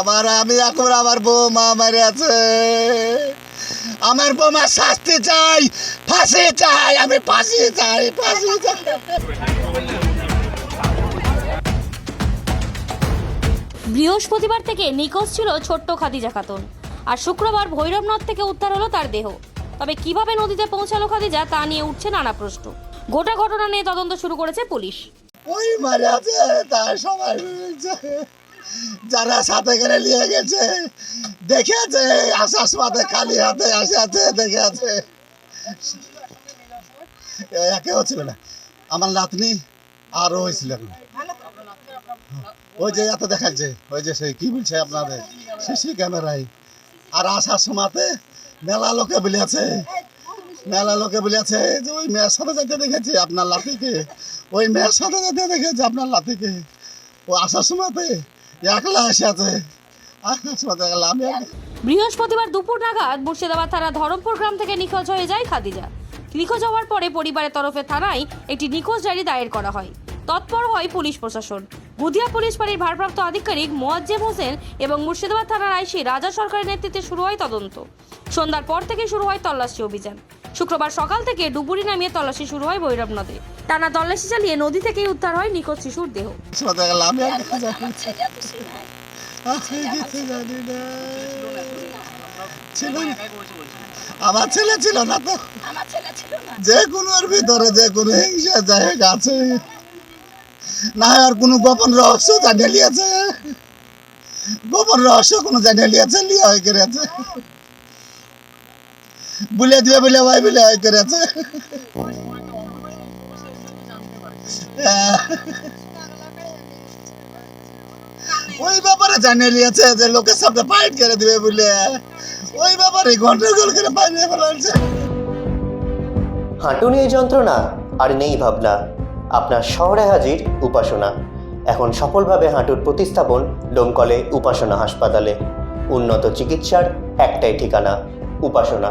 আমার আমি এখন আমার বৌমা মারে আছে আমার বৌমা শাস্তি চাই ফাঁসি চাই আমি ফাঁসি চাই ফাঁসি চাই। বৃহস্পতিবার থেকে নিখোঁজ ছিল ছোট্ট খাদিজা খাতুন। আর শুক্রবার ভৈরবনদ থেকে উদ্ধার হলো তার দেহ। তবে কীভাবে নদীতে পৌঁছালো খাদিজা তা নিয়ে উঠছে নানা প্রশ্ন। গোটা ঘটনা নিয়ে তদন্ত শুরু করেছে পুলিশ। ওই মারে তার মিলছে। যারা সাথে করে নিয়ে গেছে, দেখে আছে, আসার সময় খালি হাতে আসে আছে, দেখে আছে। একেও ছিল না। আমার নাতনি আরও হয়েছিল না। ওই যে এত দেখাচ্ছে, ওই যে সেই কি বলছে আপনাদের? সিসি ক্যামেরায়। আর আসার সময়তে মেলা লোকে বলেছে, মেলা লোকে বলেছে যে ওই মেয়ের সাথে যেতে দেখেছি আপনার লাতিকে ওই মেয়ের সাথে যেতে দেখেছি আপনার লাতিকে ও আসার সময়তে বৃহস্পতিবার দুপুর নাগাদ মুর্শিদাবাদ থানা ধরমপুর গ্রাম থেকে নিখোঁজ হয়ে যায় খাদিজা। নিখোঁজ হওয়ার পরে পরিবারের তরফে থানায় একটি নিখোঁজ ডায়েরি দায়ের করা হয়। তৎপর হয় পুলিশ প্রশাসন। বুধিয়া পুলিশ ফাঁড়ির ভারপ্রাপ্ত আধিকারিক মোয়াজ্জেম হোসেন এবং মুর্শিদাবাদ থানার আইসি রাজা সরকারের নেতৃত্বে শুরু হয় তদন্ত। সন্ধ্যার পর থেকে শুরু হয় তল্লাশি অভিযান। শুক্রবার সকাল থেকে ডুবুরি নামিয়ে তল্লাশি শুরু হয় ভৈরব নদে। টানা তল্লাশি চালিয়ে নদী থেকেই উদ্ধার হয় নিখোঁজ শিশুর দেহ। আমার ছেলে ছিল না তো। যে কোনোর ভিতরে যে কোনো হিংসা জায়গা আছে। না আর কোনো গোপন রহস্য জানিয়ে লিয়েছে গোপন রহস্য কোনো জানিয়ে লিয়েছে লিয়া হয়ে করেছে বলে দিবে বলে ভাই বলে হয়ে। করেছে ওই ব্যাপারে জানিয়ে লিয়েছে যে লোকের সামনে ফাইট করে দিবে বলে। ওই ব্যাপারে গন্ডগোল করে বাইরে ফেলাচ্ছে হাঁটু নিয়ে যন্ত্রণা আর নেই ভাবনা। আপনার শহরে হাজির উপাসনা। এখন সফলভাবে হাঁটুর প্রতিস্থাপন ডোমকলে উপাসনা হাসপাতালে। উন্নত চিকিৎসার একটাই ঠিকানা উপাসনা।